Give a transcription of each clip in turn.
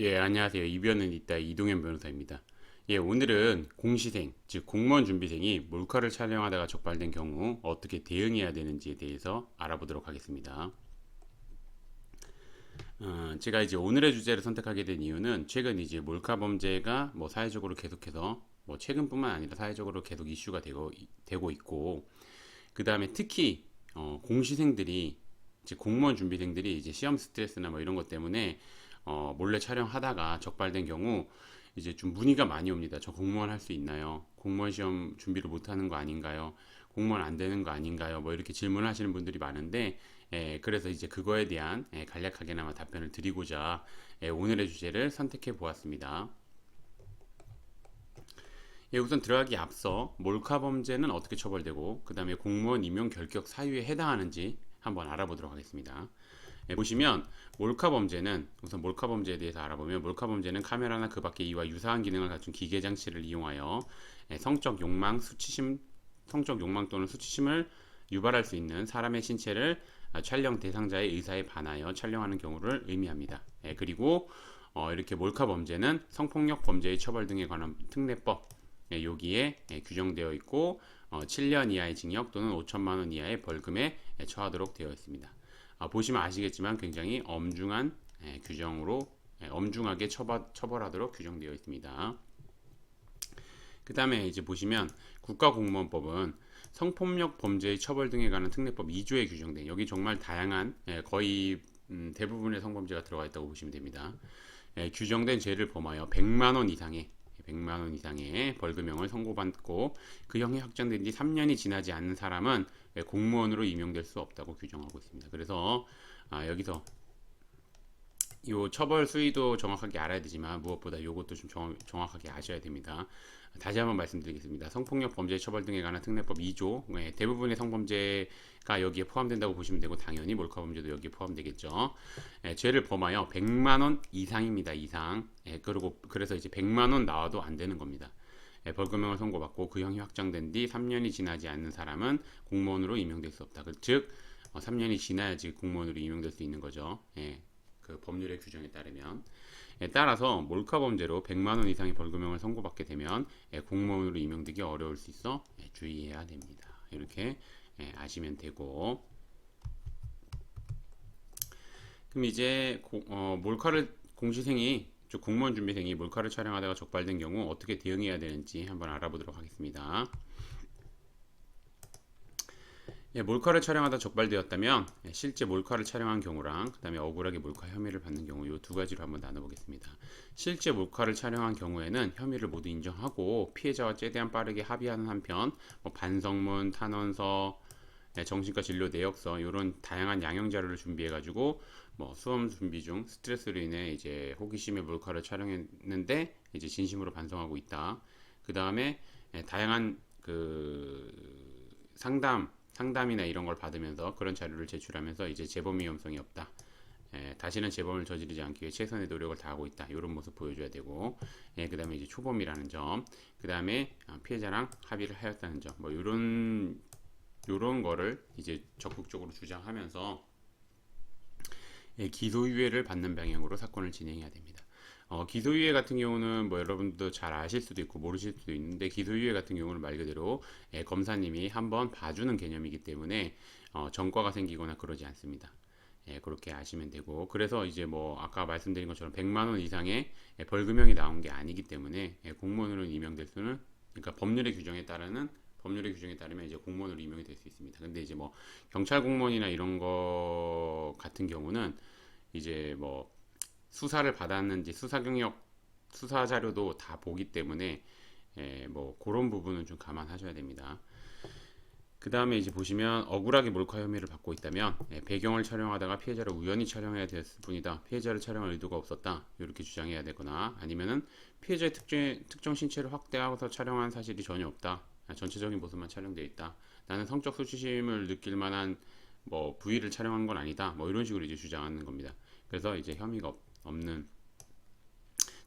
예, 안녕하세요. 이변은 있다 이동현 변호사입니다. 예, 오늘은 공시생, 즉 공무원 준비생이 몰카를 촬영하다가 적발된 경우 어떻게 대응해야 되는지에 대해서 알아보도록 하겠습니다. 어, 제가 이제 오늘의 주제를 선택하게 된 이유는 최근 이제 몰카 범죄가 뭐 사회적으로 계속해서 뭐 최근뿐만 아니라 사회적으로 계속 이슈가 되고 되고 있고 그 다음에 특히 어, 공시생들이 이제 공무원 준비생들이 이제 시험 스트레스나 뭐 이런 것 때문에 어, 몰래 촬영하다가 적발된 경우 이제 좀 문의가 많이 옵니다. 저 공무원 할 수 있나요? 공무원 시험 준비를 못 하는 거 아닌가요? 공무원 안 되는 거 아닌가요? 뭐 이렇게 질문하시는 분들이 많은데 예, 그래서 이제 그거에 대한 예, 간략하게나마 답변을 드리고자 예, 오늘의 주제를 선택해 보았습니다. 예, 우선 들어가기 앞서 몰카 범죄는 어떻게 처벌되고 그 다음에 공무원 임용 결격 사유에 해당하는지 한번 알아보도록 하겠습니다. 예, 보시면 몰카 범죄는 우선 몰카 범죄에 대해서 알아보면 몰카 범죄는 카메라나 그 밖의 이와 유사한 기능을 갖춘 기계 장치를 이용하여 예, 성적 욕망, 수치심, 성적 욕망 또는 수치심을 유발할 수 있는 사람의 신체를 아, 촬영 대상자의 의사에 반하여 촬영하는 경우를 의미합니다. 예, 그리고 어, 이렇게 몰카 범죄는 성폭력 범죄의 처벌 등에 관한 특례법 예, 여기에 예, 규정되어 있고 어, 7년 이하의 징역 또는 5천만 원 이하의 벌금에 예, 처하도록 되어 있습니다. 아, 보시면 아시겠지만 굉장히 엄중한 예, 규정으로 예, 엄중하게 처벌, 처벌하도록 규정되어 있습니다. 그 다음에 이제 보시면 국가공무원법은 성폭력 범죄의 처벌 등에 관한 특례법 2조에 규정된 여기 정말 다양한 예, 거의 음, 대부분의 성범죄가 들어가 있다고 보시면 됩니다. 예, 규정된 죄를 범하여 100만 원 이상의 100만 원 이상의 벌금형을 선고받고 그 형이 확정된 뒤 3년이 지나지 않는 사람은 예, 공무원으로 임용될 수 없다고 규정하고 있습니다. 그래서 아, 여기서 이 처벌 수위도 정확하게 알아야 되지만 무엇보다 이것도 좀 정, 정확하게 아셔야 됩니다. 다시 한번 말씀드리겠습니다. 성폭력 범죄 처벌 등에 관한 특례법 2조 네, 대부분의 성범죄가 여기에 포함된다고 보시면 되고 당연히 몰카 범죄도 여기에 포함되겠죠. 네, 죄를 범하여 100만 원 이상입니다. 이상. 네, 그리고 그래서 이제 100만 원 나와도 안 되는 겁니다. 예, 벌금형을 선고받고 그 형이 확정된 뒤 3년이 지나지 않는 사람은 공무원으로 임용될 수 없다. 그즉 어, 3년이 지나야지 공무원으로 임용될 수 있는 거죠. 예, 그 법률의 규정에 따르면 예, 따라서 몰카 범죄로 100만 원 이상의 벌금형을 선고받게 되면 예, 공무원으로 임용되기 어려울 수 있어 예, 주의해야 됩니다. 이렇게 예, 아시면 되고 그럼 이제 고, 어, 몰카를 공시생이 즉 공무원 준비생이 몰카를 촬영하다가 적발된 경우 어떻게 대응해야 되는지 한번 알아보도록 하겠습니다. 예, 몰카를 촬영하다 적발되었다면 예, 실제 몰카를 촬영한 경우랑 그 다음에 억울하게 몰카 혐의를 받는 경우 이 두 가지로 한번 나눠보겠습니다. 실제 몰카를 촬영한 경우에는 혐의를 모두 인정하고 피해자와 최대한 빠르게 합의하는 한편 뭐 반성문, 탄원서, 예, 정신과 진료 내역서 이런 다양한 양형 자료를 준비해 가지고 뭐 수험 준비 중 스트레스로 인해 이제 호기심에 몰카를 촬영했는데 이제 진심으로 반성하고 있다. 그 다음에 예, 다양한 그 상담 상담이나 이런 걸 받으면서 그런 자료를 제출하면서 이제 재범 위험성이 없다. 예, 다시는 재범을 저지르지 않기 위해 최선의 노력을 다하고 있다. 이런 모습 보여줘야 되고, 예, 그 다음에 이제 초범이라는 점, 그 다음에 아, 피해자랑 합의를 하였다는 점, 뭐 이런 요런 거를 이제 적극적으로 주장하면서 예, 기소유예를 받는 방향으로 사건을 진행해야 됩니다. 어, 기소유예 같은 경우는 뭐 여러분도 잘 아실 수도 있고 모르실 수도 있는데 기소유예 같은 경우는 말 그대로 예, 검사님이 한번 봐주는 개념이기 때문에 어, 전과가 생기거나 그러지 않습니다. 예, 그렇게 아시면 되고 그래서 이제 뭐 아까 말씀드린 것처럼 100만 원 이상의 예, 벌금형이 나온 게 아니기 때문에 예, 공무원으로 임명될 수는 그러니까 법률의 규정에 따르는 법률의 규정에 따르면 이제 공무원으로 임명이 될 수 있습니다. 근데 이제 뭐 경찰 공무원이나 이런 거 같은 경우는 이제 뭐 수사를 받았는지 수사 경력 수사 자료도 다 보기 때문에 예, 뭐 그런 부분은 좀 감안하셔야 됩니다. 그 다음에 이제 보시면 억울하게 몰카 혐의를 받고 있다면 예, 배경을 촬영하다가 피해자를 우연히 촬영해야 됐을 뿐이다. 피해자를 촬영할 의도가 없었다. 이렇게 주장해야 되거나 아니면은 피해자의 특정, 특정 신체를 확대하고서 촬영한 사실이 전혀 없다. 아, 전체적인 모습만 촬영되어 있다. 나는 성적 수치심을 느낄 만한 뭐 부위를 촬영한 건 아니다. 뭐 이런 식으로 이제 주장하는 겁니다. 그래서 이제 혐의가 없 는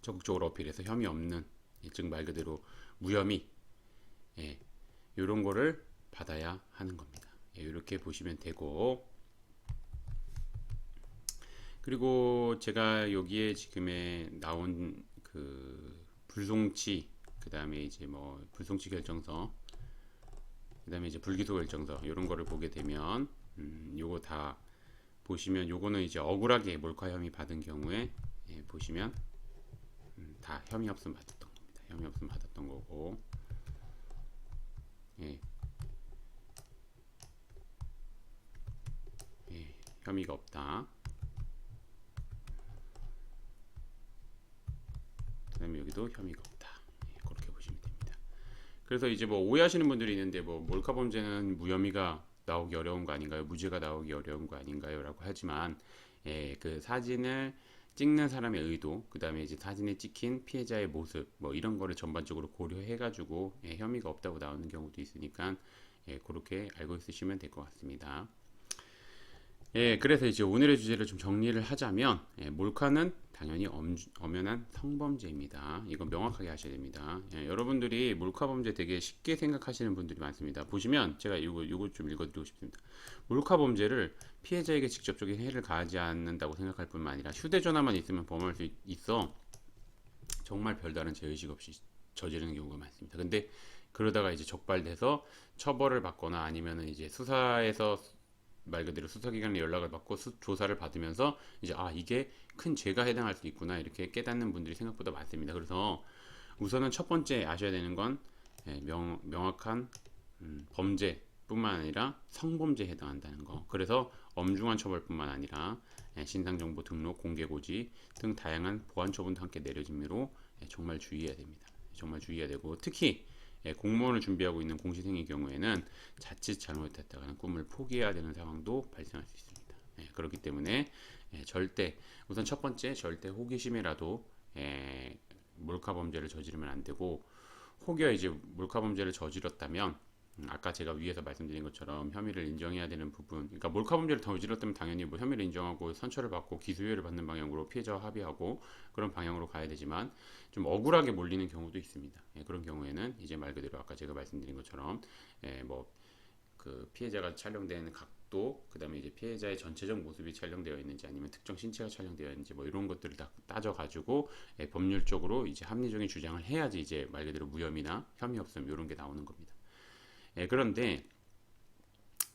적극적으로 어필해서 혐의 없는 즉말 그대로 무혐의 예, 이런 거를 받아야 하는 겁니다. 예, 이렇게 보시면 되고 그리고 제가 여기에 지금에 나온 그 불송치 그 다음에 이제 뭐 불송치 결정서 그 다음에 이제 불기소 결정서 이런 거를 보게 되면 음, 요거 다 보시면 요거는 이제 억울하게 몰카 혐의 받은 경우에 예, 보시면 음, 다 혐의 없음 받았던 겁니다. 혐의 없음 받았던 거고 예. 예, 혐의가 없다. 그 다음에 여기도 혐의가 없다. 예, 그렇게 보시면 됩니다. 그래서 이제 뭐 오해하시는 분들이 있는데 뭐 몰카 범죄는 무혐의가 나오기 어려운 거 아닌가요? 무죄가 나오기 어려운 거 아닌가요?라고 하지만 예, 그 사진을 찍는 사람의 의도, 그 다음에 이제 사진에 찍힌 피해자의 모습, 뭐 이런 거를 전반적으로 고려해가지고 예, 혐의가 없다고 나오는 경우도 있으니까 예, 그렇게 알고 있으시면 될 것 같습니다. 예, 그래서 이제 오늘의 주제를 좀 정리를 하자면 예, 몰카는 당연히 엄, 엄연한 성범죄입니다. 이건 명확하게 하셔야 됩니다. 예, 여러분들이 몰카 범죄 되게 쉽게 생각하시는 분들이 많습니다. 보시면 제가 이거 이거 좀 읽어드리고 싶습니다. 몰카 범죄를 피해자에게 직접적인 해를 가하지 않는다고 생각할 뿐만 아니라 휴대전화만 있으면 범할 수 있- 있어 정말 별다른 죄의식 없이 저지르는 경우가 많습니다. 근데 그러다가 이제 적발돼서 처벌을 받거나 아니면은 이제 수사에서 말 그대로 수사기관에 연락을 받고 수, 조사를 받으면서 이제 아 이게 큰 죄가 해당할 수 있구나 이렇게 깨닫는 분들이 생각보다 많습니다. 그래서 우선은 첫 번째 아셔야 되는 건 예, 명, 명확한 음, 범죄뿐만 아니라 성범죄에 해당한다는 거. 그래서 엄중한 처벌뿐만 아니라 예, 신상정보 등록, 공개고지 등 다양한 보안 처분도 함께 내려지므로 예, 정말 주의해야 됩니다. 정말 주의해야 되고 특히 예, 공무원을 준비하고 있는 공시생의 경우에는 자칫 잘못했다가는 꿈을 포기해야 되는 상황도 발생할 수 있습니다. 예, 그렇기 때문에 예, 절대 우선 첫 번째 절대 호기심이라도 예, 몰카 범죄를 저지르면 안 되고 혹여 이제 몰카 범죄를 저질렀다면 음, 아까 제가 위에서 말씀드린 것처럼 혐의를 인정해야 되는 부분, 그러니까 몰카 범죄를 저질렀다면 당연히 뭐 혐의를 인정하고 선처를 받고 기소유예를 받는 방향으로 피해자와 합의하고 그런 방향으로 가야 되지만 좀 억울하게 몰리는 경우도 있습니다. 예, 그런 경우에는 이제 말 그대로 아까 제가 말씀드린 것처럼 예, 뭐그 피해자가 촬영된 각도, 그 다음에 이제 피해자의 전체적 모습이 촬영되어 있는지 아니면 특정 신체가 촬영되어 있는지 뭐 이런 것들을 다 따져가지고 예, 법률적으로 이제 합리적인 주장을 해야지 이제 말 그대로 무혐의나 혐의 없음 이런 게 나오는 겁니다. 예, 그런데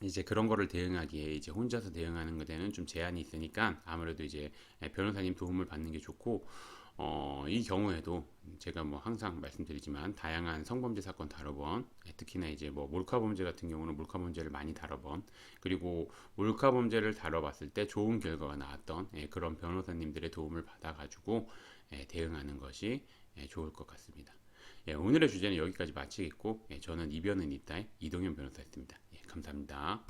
이제 그런 거를 대응하기에 이제 혼자서 대응하는 것에는 좀 제한이 있으니까 아무래도 이제 예, 변호사님 도움을 받는 게 좋고 어, 이 경우에도 제가 뭐 항상 말씀드리지만 다양한 성범죄 사건 다뤄본 예, 특히나 이제 뭐 몰카 범죄 같은 경우는 몰카 범죄를 많이 다뤄본 그리고 몰카 범죄를 다뤄봤을 때 좋은 결과가 나왔던 예, 그런 변호사님들의 도움을 받아가지고 예, 대응하는 것이 예, 좋을 것 같습니다. 예, 오늘의 주제는 여기까지 마치겠고 예, 저는 이변은 있다의 이동현 변호사였습니다. 예, 감사합니다.